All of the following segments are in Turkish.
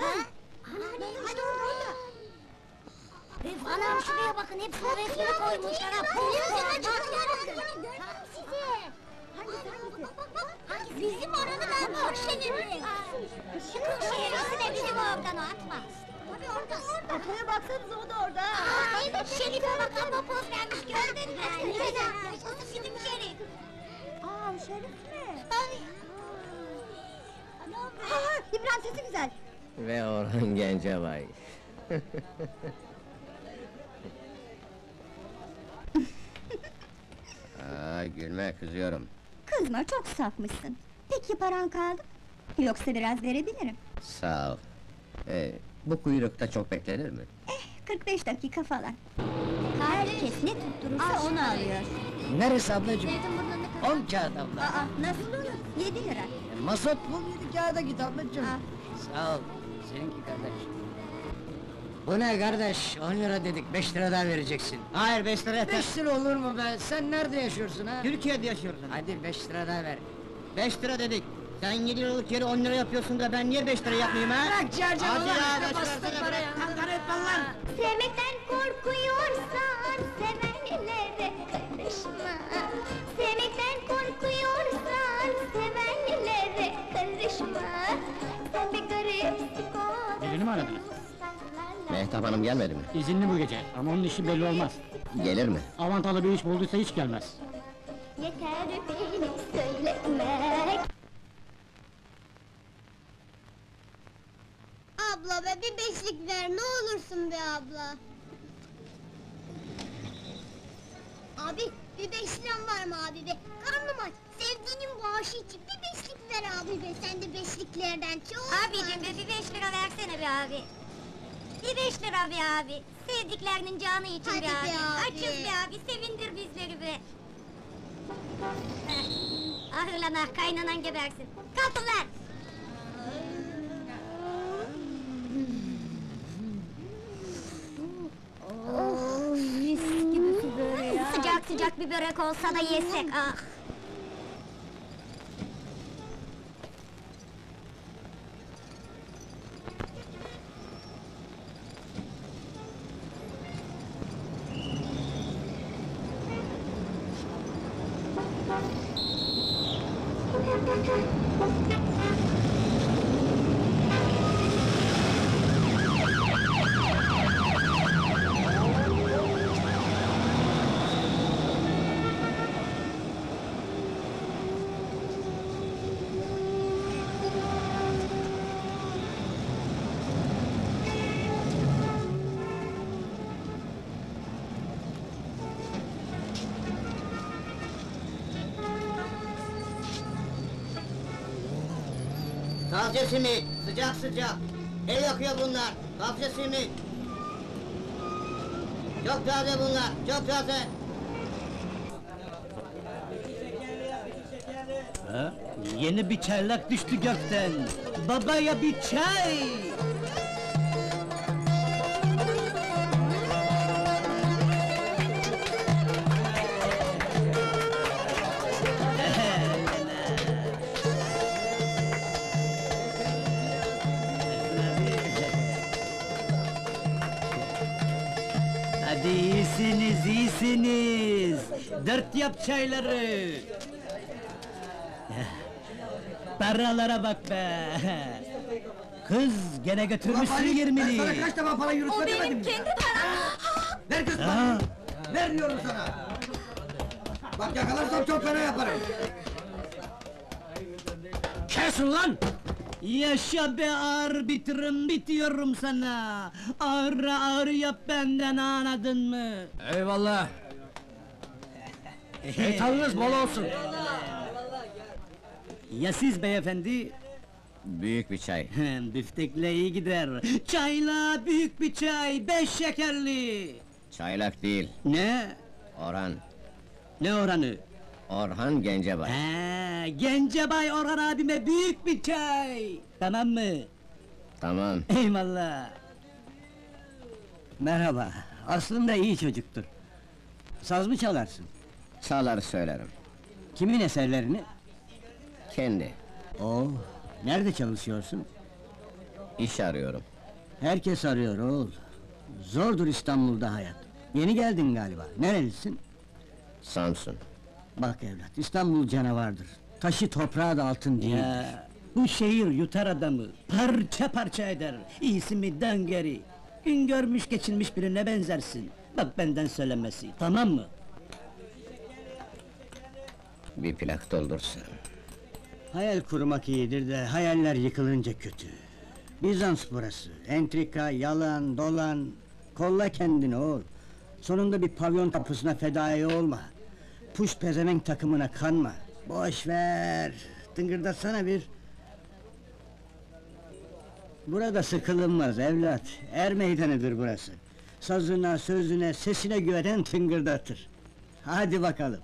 Hani işte orada. Üf anam şuraya bakın hep su resmini koymuşlar ha. Bizim oradan Kırşehir'li. Kırşehir'lisi de bizim oradan o atma. Tabii orada orada. Arkaya baksanıza o da orada. Aa, evet Şerif'e bakın o poz vermiş gördün mü? Nerede? O bizim Şerif. Aa Şerif mi? Ay. Aa, İbrahim sesi güzel. Ve Orhan Gencebay. Aa, gülme kızıyorum. Kızma çok safmışsın. Peki paran kaldı mı? Yoksa biraz verebilirim. Sağ ol. Ee, bu kuyrukta çok beklenir mi? Eh 45 dakika falan. Herkes ne tutturursa onu alıyor. Neresi ablacığım? On kağıt abla. Aa nasıl olur? 7 lira. Masot bul yedi kağıda git ablacığım. Al. Sağ ol. Seninki kardeş. Bu ne kardeş? 10 lira dedik, 5 lira daha vereceksin. Hayır 5 lira yeter. 5 lira olur mu be? Sen nerede yaşıyorsun ha? Türkiye'de yaşıyoruz. Hadi 5 lira daha ver. 5 lira dedik. Sen 7 liralık yeri 10 lira yapıyorsun da ben niye 5 lira yapmayayım ha? Bırak carcanı Hadi lan, ya, işte beş bastır versene, parayı. bırak. Kankara etme lan! Sevmekten korkuyorsan sevenlere karışma Sevmekten korkuyorsan sevenlere karışma mi aradınız? Mehtap Hanım gelmedi mi? İzinli bu gece ama onun işi belli olmaz. Gelir mi? Avantalı bir iş bulduysa hiç gelmez. Yeter beni söylemek Abla be bir beşlik ver ne olursun be abla. Abi bir beş liram var mı abi be? Karnım aç. Sevdiğinin bağışı için bir beşlik ver abi be. Sen de beşliklerden çok Abicim be bir beş lira versene be abi Bir beş lira be abi Sevdiklerinin canı için Hadi be be abi. abi. Açız be abi sevindir bizleri be Heh. Ah ulan ah kaynanan gebersin Kalk ulan Mis gibi su ya. Sıcak sıcak bir börek olsa da yesek ah Taze simit, sıcak sıcak. El yakıyor bunlar, taze simit. Çok taze bunlar, çok taze. Ha? Yeni bir çaylak düştü gökten. Babaya bir çay. İyisiniz. Dört yap çayları. Paralara bak be! Kız gene götürmüşsün yirmini! Ben sana kaç defa para yürütme demedim mi? kendi param Ver kız parayı! Ver diyorum sana! Bak yakalarsam çok fena yaparım! Kesin lan! Yaşa be ağır bitiririm bitiyorum sana! Ağır ağır yap benden anladın mı? Eyvallah! Şeytanınız bol olsun! Ya siz beyefendi? Büyük bir çay. Biftekle iyi gider. Çayla büyük bir çay, beş şekerli. Çaylak değil, Ne? Orhan. Ne oranı? Orhan Gencebay. Ha, Gencebay Orhan abime büyük bir çay. Tamam mı? Tamam. Eyvallah. Merhaba, aslında iyi çocuktur. Saz mı çalarsın? Çalar söylerim. Kimin eserlerini? Kendi. Oo, nerede çalışıyorsun? İş arıyorum. Herkes arıyor oğul. Zordur İstanbul'da hayat. Yeni geldin galiba. Nerelisin? Samsun. Bak evlat, İstanbul canavardır. Taşı toprağı da altın değil. Ya, bu şehir yutar adamı, parça parça eder. İyisi mi dön geri. Gün görmüş geçinmiş birine benzersin. Bak benden söylemesi, tamam mı? Bir plak doldursun. Hayal kurmak iyidir de hayaller yıkılınca kötü. Bizans burası. Entrika, yalan, dolan. Kolla kendini oğul. Sonunda bir pavyon kapısına fedai olma. Puş pezevenk takımına kanma. Boş ver. Tıngırdatsana bir. Burada sıkılınmaz evlat. Er meydanıdır burası. Sazına, sözüne, sesine güvenen tıngırdatır. Hadi bakalım.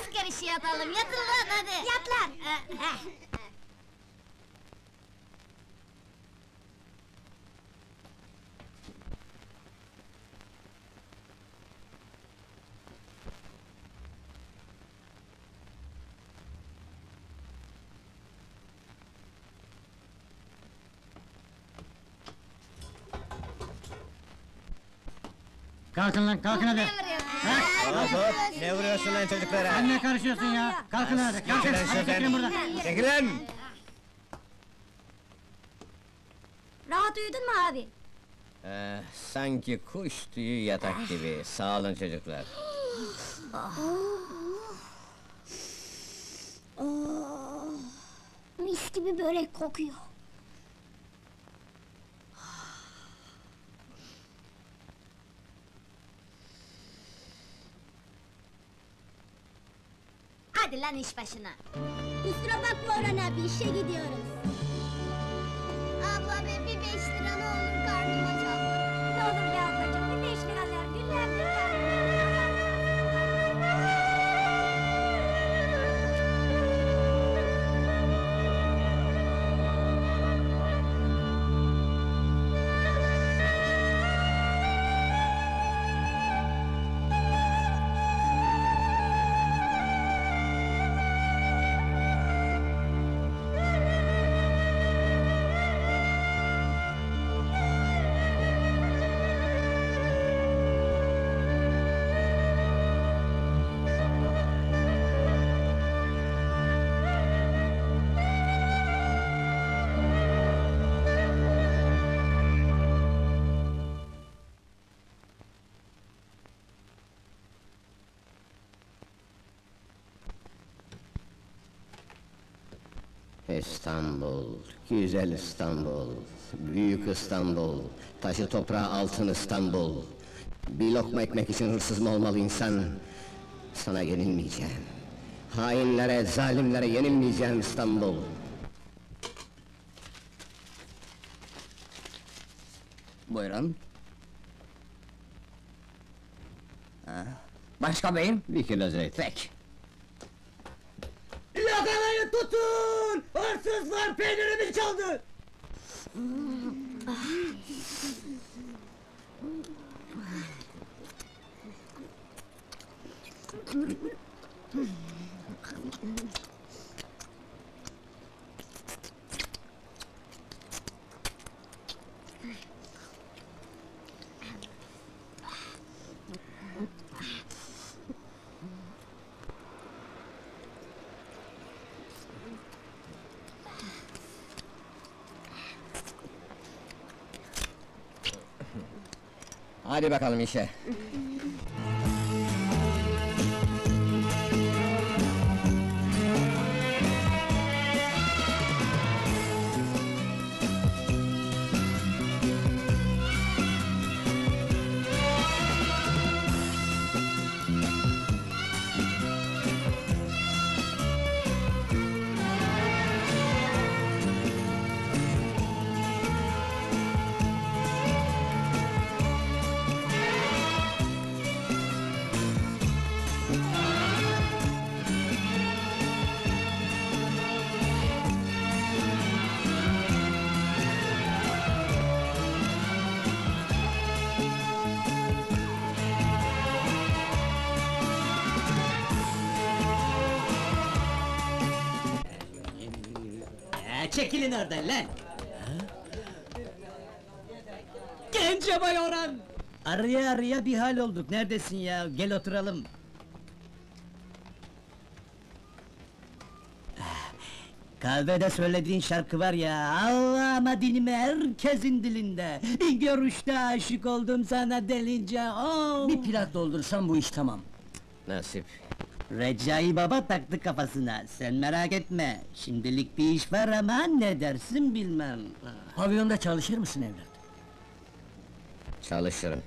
Asker işi yapalım, yatın lan hadi! Yat lan! Kalkın lan kalkın hadi. Ne vuruyorsun lan çocuklara? Sen ne karışıyorsun ya? Kalkın hadi kalkın. Hadi çekilin buradan. Çekilin! Rahat uyudun mu abi? Ee, sanki kuş tüyü yatak gibi. Sağ olun çocuklar. Mis gibi börek kokuyor. Hadi lan iş başına! Kusura bakma Orhan abi, işe gidiyoruz. Abla be bir beş lira ne olur İstanbul, güzel İstanbul, büyük İstanbul, taşı toprağı altın İstanbul. Bir lokma ekmek için hırsız mı olmalı insan? Sana yenilmeyeceğim. Hainlere, zalimlere yenilmeyeceğim İstanbul. Buyurun. Başka beyim? Bir kilo zeytin. Peki. Tutun! Hırsızlar peynirimi çaldı! Hadi bakalım işe. Çekilin oradan lan! Gencebay Orhan! Araya araya bir hal olduk, neredesin ya? Gel oturalım. Kahvede söylediğin şarkı var ya, Allah'ıma dinime herkesin dilinde. Bir görüşte aşık oldum sana delince, oh! Bir plak doldursam bu iş tamam. Nasip. Recai baba taktı kafasına, sen merak etme. Şimdilik bir iş var ama ne dersin bilmem. Pavyonda çalışır mısın evlat? Çalışırım.